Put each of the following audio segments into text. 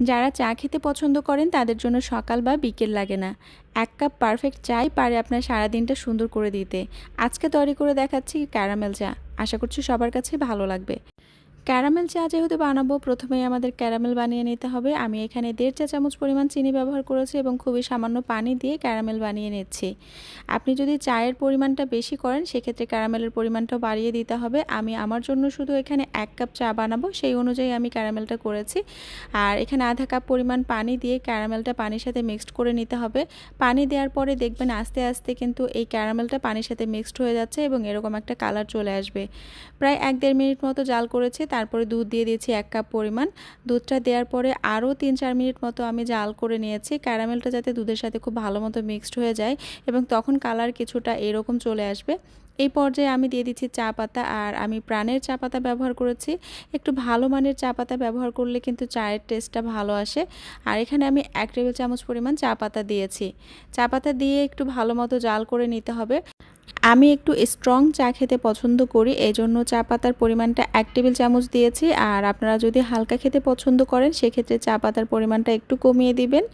যারা চা খেতে পছন্দ করেন তাদের জন্য সকাল বা বিকেল লাগে না। এক কাপ পারফেক্ট চাই পারে আপনার সারাদিনটা সুন্দর করে দিতে। আজকে তৈরি করে দেখাচ্ছি ক্যারামেল চা। আশা করছি সবার কাছে ভালো লাগবে। ক্যারামেল চা যেহেতু বানাবো, প্রথমেই আমাদের ক্যারামেল বানিয়ে নিতে হবে। আমি এখানে দেড় চা চামচ পরিমাণ চিনি ব্যবহার করেছি এবং খুবই সামান্য পানি দিয়ে ক্যারামেল বানিয়ে নিচ্ছি। আপনি যদি চায়ের পরিমাণটা বেশি করেন, সেক্ষেত্রে ক্যারামেলের পরিমাণটাও বাড়িয়ে দিতে হবে। আমি আমার জন্য শুধু এখানে এক কাপ চা বানাবো, সেই অনুযায়ী আমি ক্যারামেলটা করেছি। আর এখানে আধা কাপ পরিমাণ পানি দিয়ে ক্যারামেলটা পানির সাথে মিক্সড করে নিতে হবে। পানি দেওয়ার পরে দেখবেন আস্তে আস্তে কিন্তু এই ক্যারামেলটা পানির সাথে মিক্সড হয়ে যাচ্ছে এবং এরকম একটা কালার চলে আসবে। প্রায় এক দেড় মিনিট মতো জাল করেছি তারপরে দুধ দিয়ে দিয়েছি এক কাপ পরিমাণ। দুধটা দেওয়ার পরে আরও তিন চার মিনিট মতো আমি জাল করে নিয়েছি। ক্যারামেলটা যাতে দুধের সাথে খুব ভালো মতো মিক্সড হয়ে যায় এবং তখন কালার কিছুটা এরকম চলে আসবে। এই পর্যায়ে আমি দিয়ে দিচ্ছি চা পাতা আর আমি প্রাণের চা পাতা ব্যবহার করেছি। একটু ভালো মানের চা পাতা ব্যবহার করলে কিন্তু চায়ের টেস্টটা ভালো আসে। আর এখানে আমি এক টেবিল চামচ পরিমাণ চা পাতা দিয়েছি। চা পাতা দিয়ে একটু ভালো মতো জাল করে নিতে হবে। আমি একটু স্ট্রং চা খেতে পছন্দ করি এই জন্য চা পাতার পরিমাণটা এক টেবিল চামচ দিয়েছি। আর আপনারা যদি হালকা খেতে পছন্দ করেন, সেক্ষেত্রে চা পাতার পরিমাণটা একটু কমিয়ে দিবেন।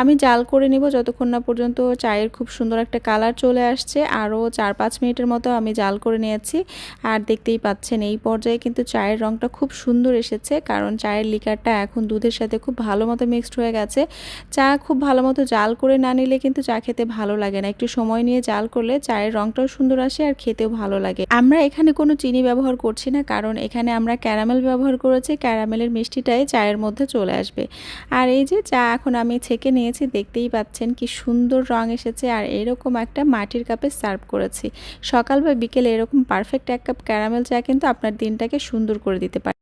আমি জাল করে নিব, যতক্ষণ না পর্যন্ত চায়ের খুব সুন্দর একটা কালার চলে আসছে। আরও চার পাঁচ মিনিটের মতো আমি জাল করে নিয়েছি। আর দেখতেই পাচ্ছেন, এই পর্যায়ে কিন্তু চায়ের রঙটা খুব সুন্দর এসেছে, কারণ চায়ের লিকারটা এখন দুধের সাথে খুব ভালো মতো মিক্সড হয়ে গেছে। চা খুব ভালো মতো জাল করে না নিলে কিন্তু চা খেতে ভালো লাগে না। একটু সময় নিয়ে জাল করলে চায়ের রঙটাও সুন্দর আসে আর খেতেও ভালো লাগে। আমরা এখানে কোনো চিনি ব্যবহার করছি না, কারণ এখানে আমরা ক্যারামেল ব্যবহার করেছি, ক্যারামেলের মিষ্টিটাই চায়ের মধ্যে চলে আসবে। আর এই যে চা এখন আমি ছেঁকে নিয়েছি, দেখতেই পাচ্ছেন কি সুন্দর রং এসেছে আর এরকম একটা মাটির কাপে সার্ভ করেছি। সকাল বা বিকেলে এরকম পারফেক্ট এক কাপ ক্যারামেল চা কিন্তু আপনার দিনটাকে সুন্দর করে দিতে পারে।